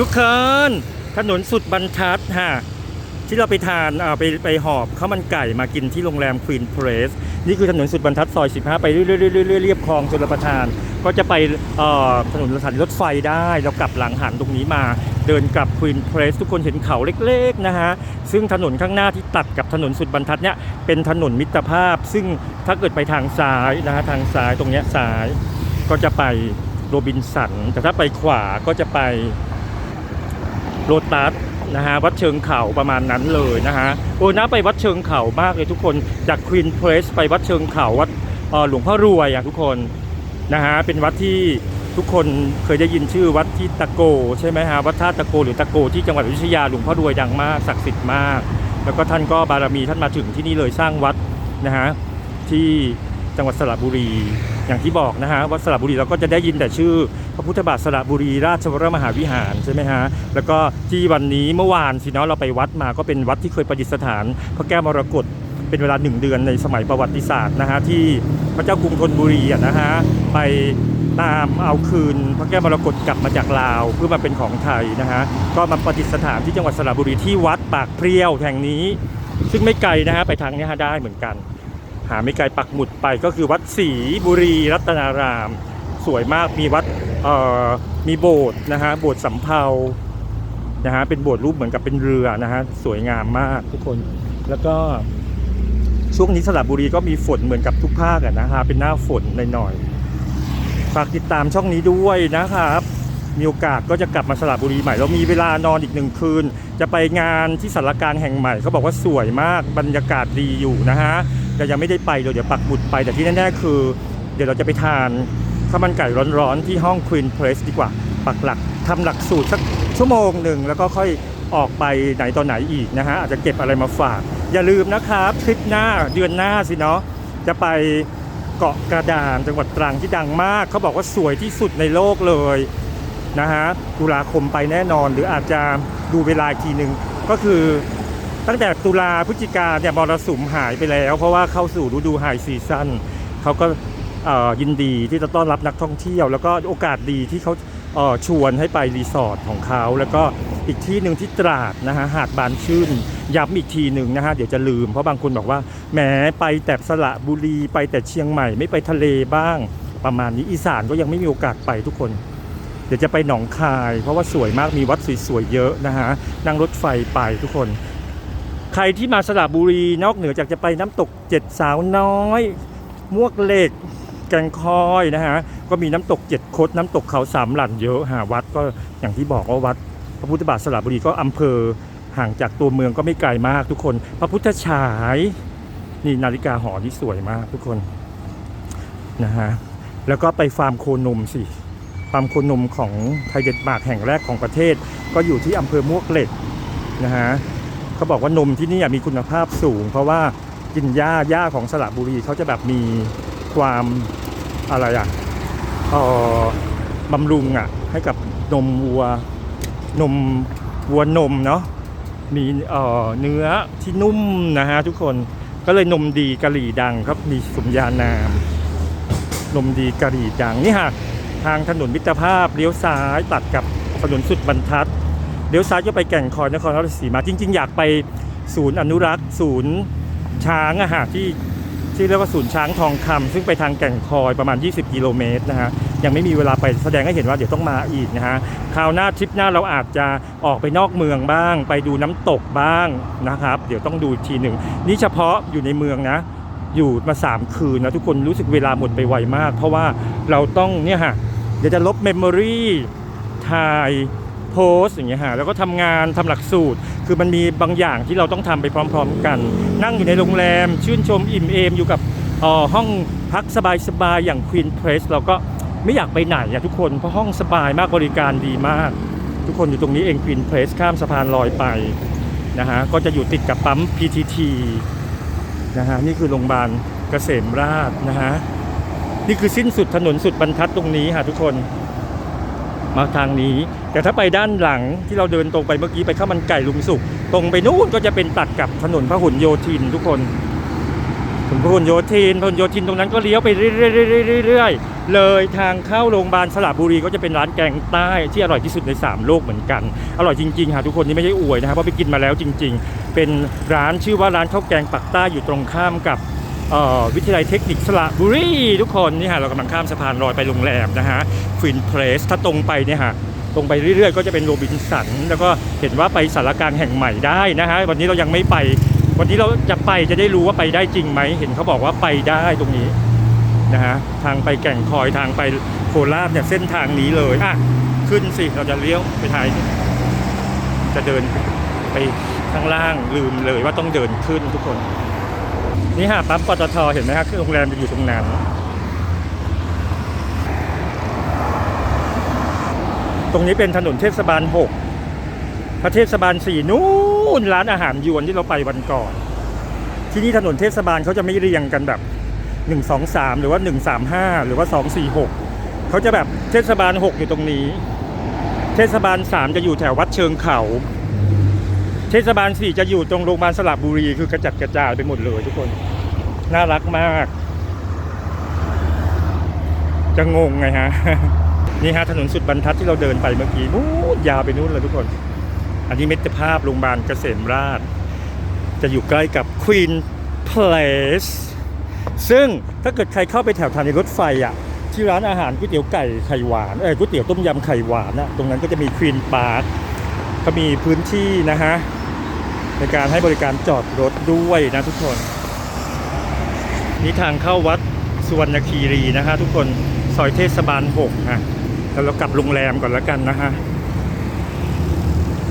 ทุกคนถนนสุดบรรทัดฮะที่เราไปทานอ่าไปไปหอบข้าวมันไก่มากินที่โรงแรมควีนเพรสนี่คือถนนสุดบรรทัดซอย 15 ไปเรื่อยๆเรื่อยๆเรียบคลองชลประทาน ก็จะไปเอ่อถนนสถานีรถไฟได้แล้วกลับหลังหันตรงนี้มา เดินกลับควีนเพรสทุกคนเห็นเขาเล็กๆนะฮะซึ่งถนนข้างหน้าที่ตัดกับถนนสุดบรรทัดเนี่ยเป็นถนนมิตรภาพ ซึ่งถ้าเกิดไปทางซ้ายนะฮะทางซ้ายตรงเนี้ยซ้ายก็จะไปโรบินสันแต่ถ้าไปขวาก็จะไป โรตัสนะฮะวัดเชิงเขาประมาณนั้นเลยนะฮะโอ้น่าไปวัดเชิงเขามากเลยทุกคนจากควีนเพรสไปวัดเชิงเขาวัดหลวงพ่อรวยอะทุกคนนะฮะเป็นวัดที่ทุกคนเคยได้ยินชื่อวัดที่ตะโกใช่ไหมฮะวัดท่าตะโกหรือตะโกที่จังหวัดอยุธยาหลวงพ่อรวยดังมากศักดิ์สิทธิ์มาก แล้วก็ท่านก็บารมีท่านมาถึงที่นี่เลยสร้างวัดนะฮะที่จังหวัดสระบุรี อย่างที่บอกนะฮะวัดสระบุรีเราก็จะได้ยินแต่ชื่อ พระพุทธบาทสระบุรีราชวรมหาวิหารใช่ไหมฮะแล้วก็ที่วันนี้เมื่อวานสิเนาะเราไปวัดมาก็เป็นวัดที่เคยประดิษฐาน พระแก้วมรกตเป็นเวลาหนึ่งเดือนในสมัยประวัติศาสตร์นะฮะที่พระเจ้ากรุงธนบุรีนะฮะไปตามเอาคืนพระแก้วมรกตกลับมาจากลาวเพื่อมาเป็นของไทยนะฮะก็มาประดิษฐานที่จังหวัดสระบุรีที่วัดปากเพรียวแห่งนี้ ซึ่งไม่ไกลนะฮะไปทางนี้ฮะได้เหมือนกัน หาไม่ไกลปักหมุดไปก็คือวัดศรีบุรีรัตนาราม สวยมากมีวัดมีโบสถ์นะฮะโบสถ์สำเภานะฮะเป็นโบสถ์รูปเหมือนกับเป็นเรือนะฮะสวยงามมากทุกคนแล้วก็ช่วงนี้สระบุรีก็มีฝนเหมือนกับทุกภาคนะฮะเป็นหน้าฝนหน่อยๆฝากติดตามช่องนี้ด้วยนะครับมีโอกาสก็จะกลับมาสระบุรีใหม่เรามีเวลานอนอีกหนึ่งคืน จะไปงานที่สารกางแห่งใหม่เขาบอกว่าสวยมากบรรยากาศดีอยู่นะฮะ แต่ยังไม่ได้ไปเลยเดี๋ยวปักหมุดไป แต่ที่แน่ๆคือ เดี๋ยวเราจะไปทานข้าวมันไก่ร้อนๆ ที่ห้อง Queen Place ดีกว่า ปักหลักทำหลักสูตรสักชั่วโมงหนึ่งแล้วก็ค่อยออกไปไหนตอนไหนอีกนะฮะ อาจจะเก็บอะไรมาฝาก อย่าลืมนะครับทริปหน้าเดือนหน้าสิเนาะจะไปเกาะกระดานจังหวัดตรังที่ดังมาก เขาบอกว่าสวยที่สุดในโลกเลยนะฮะตุลาคมไปแน่นอนหรืออาจจะดูเวลาอีกทีหนึ่งก็คือ ตั้งแต่ตุลาพฤศจิกาเนี่ยมรสุมหายไปแล้ว เพราะว่าเข้าสู่ฤดูไฮซีซั่นเขาก็ยินดีที่จะต้อนรับนักท่องเที่ยว แล้วก็โอกาสดีที่เขาชวนให้ไปรีสอร์ทของเขา แล้วก็อีกที่หนึ่งที่ตราดนะฮะหาดบานชื่นย้ำอีกทีหนึ่งนะฮะเดี๋ยวจะลืมเพราะบางคนบอกว่าแหมไปแต่สระบุรีไปแต่เชียงใหม่ ไม่ไปทะเลบ้าง ประมาณนี้อีสานก็ยังไม่มีโอกาสไปทุกคน เดี๋ยวจะไปหนองคาย เพราะว่าสวยมากมีวัดสวยๆเยอะนะฮะนั่งรถไฟไปทุกคน ใครที่มาสระบุรีนอกเหนือจากจะไปน้ำตกเจ็ดสาวน้อยมวกเหล็กแกงคอยนะฮะก็มีน้ำตกเจ็ดคดน้ำตกเขาสามหลั่นเยอะหาวัดก็อย่างที่บอกว่าวัด พระพุทธบาทสระบุรีก็อำเภอห่างจากตัวเมืองก็ไม่ไกลมากทุกคน พระพุทธฉายนี่นาฬิกาหอที่สวยมากทุกคนนะฮะแล้วก็ไปฟาร์มโคนมสิฟาร์มโคนมของไทยเดนมาร์กแห่งแรกของประเทศ ก็อยู่ที่อำเภอมวกเหล็กนะฮะ เขาบอกว่านมที่นี่มีคุณภาพสูง เพราะว่ากินหญ้าหญ้าของสระบุรีเขาจะแบบมีความอะไรอะเอ่อบำรุงอะให้กับนมวัวนมวัวนมเนาะมีเอ่อเนื้อที่นุ่มนะฮะทุกคนก็เลยนมดีกะหรี่ดังครับมีสมญานาม นมดีกะหรี่ดังนี่ฮะทางถนนมิตรภาพเลี้ยวซ้ายตัดกับถนนสุดบรรทัด เดี๋ยวซ้ายจะไปแก่งคอยนครราชสีมาจริง ๆ อยากไปศูนย์อนุรักษ์ศูนย์ช้างอะฮะที่ที่เรียกว่าศูนย์ช้างทองคำซึ่งไปทางแก่งคอยประมาณ 20 กิโลเมตรนะฮะยังไม่มีเวลาไปแสดงให้เห็นว่าเดี๋ยวต้องมาอีกนะฮะคราวหน้าทริปหน้าเราอาจจะออกไปนอกเมืองบ้าง ไปดูน้ำตกบ้างนะครับ เดี๋ยวต้องดูทีหนึ่งนี่เฉพาะอยู่ในเมืองนะ อยู่มา 3 คืนนะทุกคนรู้สึกเวลาหมดไปไวมาก เพราะว่าเราต้องเนี่ยฮะเดี๋ยวจะลบเมมโมรีถ่าย โพสอย่างเงี้ยฮะแล้วก็ทำงานทำหลักสูตร คือมันมีบางอย่างที่เราต้องทำไปพร้อม ๆ กัน นั่งอยู่ในโรงแรม ชื่นชมอิ่มเอมอยู่กับห้องพักสบายๆอย่าง Queen Place เราก็ไม่อยากไปไหนอะทุกคนเพราะห้องสบายมากบริการดีมาก ทุกคนอยู่ตรงนี้เอง Queen Place ข้ามสะพานลอยไปนะฮะก็จะอยู่ติดกับปั๊ม PTT นะฮะนี่คือโรงพยาบาลเกษมราชนะฮะนี่คือสิ้นสุดถนนสุดบรรทัดตรงนี้ค่ะทุกคน มาทางนี้ แต่ถ้าไปด้านหลังที่เราเดินตรงไปเมื่อกี้ไปข้าวมันไก่ลุงสุกตรงไปนู่นก็จะเป็นตัดกับถนนพหลโยธินทุกคนถึงพหลโยธินพหลโยธินตรงนั้นก็เลี้ยวไปเรื่อยๆเรื่อยเลยทางเข้าโรงพยาบาลสระบุรีก็จะเป็นร้านแกงใต้ที่อร่อยที่สุดใน 3 โลกเหมือนกัน อร่อยจริงๆค่ะทุกคนนี่ไม่ใช่อวยนะครับเพราะไปกินมาแล้วจริง ๆ เป็นร้านชื่อว่าร้านข้าวแกงปักใต้อยู่ตรงข้ามกับ วิทยาลัยเทคนิคสระบุรีทุกคนนี่ฮะเรากำลังข้ามสะพานลอยไปโรงแรมนะฮะควินเพลสถ้าตรงไปเนี่ยฮะตรงไปเรื่อยๆ ก็จะเป็นโรบินสัน แล้วก็เห็นว่าไปสารกลางแห่งใหม่ได้นะฮะวันนี้เรายังไม่ไป วันนี้เราจะไปจะได้รู้ว่าไปได้จริงไหมเห็นเขาบอกว่าไปได้ตรงนี้นะฮะทางไปแก่งคอยทางไปโคราชเนี่ยเส้นทางนี้เลยอะขึ้นสิเราจะเลี้ยวไปทายจะเดินไปข้างล่างลืมเลยว่าต้องเดินขึ้นทุกคน นี่ฮะปั๊มปตทเห็นไหมฮะคือโรงแรมจะอยู่ตรงนั้นตรงนี้เป็นถนนเทศบาล6ถ้าเทศบาล4นู่นร้านอาหารยวนที่เราไปวันก่อน ที่นี่ถนนเทศบาลเขาจะไม่เรียงกันแบบ1 2 3หรือว่า1 3 5หรือว่า2 4 6เขาจะแบบเทศบาล6อยู่ตรงนี้ เทศบาล3จะอยู่แถววัดเชิงเขา เทศบาล4จะอยู่ตรงโรงพยาบาลสระบุรีคือกระจัดกระจายไปหมดเลยทุกคน น่ารักมาก จะงงไงฮะ นี่ฮะถนนสุดบรรทัดที่เราเดินไปเมื่อกี้นู้นยาวไปนู้นเลยทุกคน อันนี้เมตรภาพโรงพยาบาลเกษมราช จะอยู่ใกล้กับ Queen Place ซึ่งถ้าเกิดใครเข้าไปแถวทางในรถไฟอะที่ร้านอาหารก๋วยเตี๋ยวไก่ไข่หวานเอ้ก๋วยเตี๋ยวต้มยำไข่หวานอะตรงนั้นก็จะมี Queen Park ก็มีพื้นที่นะฮะ ในการให้บริการจอดรถด้วยนะทุกคนนี่ทางเข้าวัดสุวรรณคีรีนะฮะทุกคนซอยเทศบาล6ฮะแล้วเรากลับโรงแรมก่อนแล้วกันนะฮะ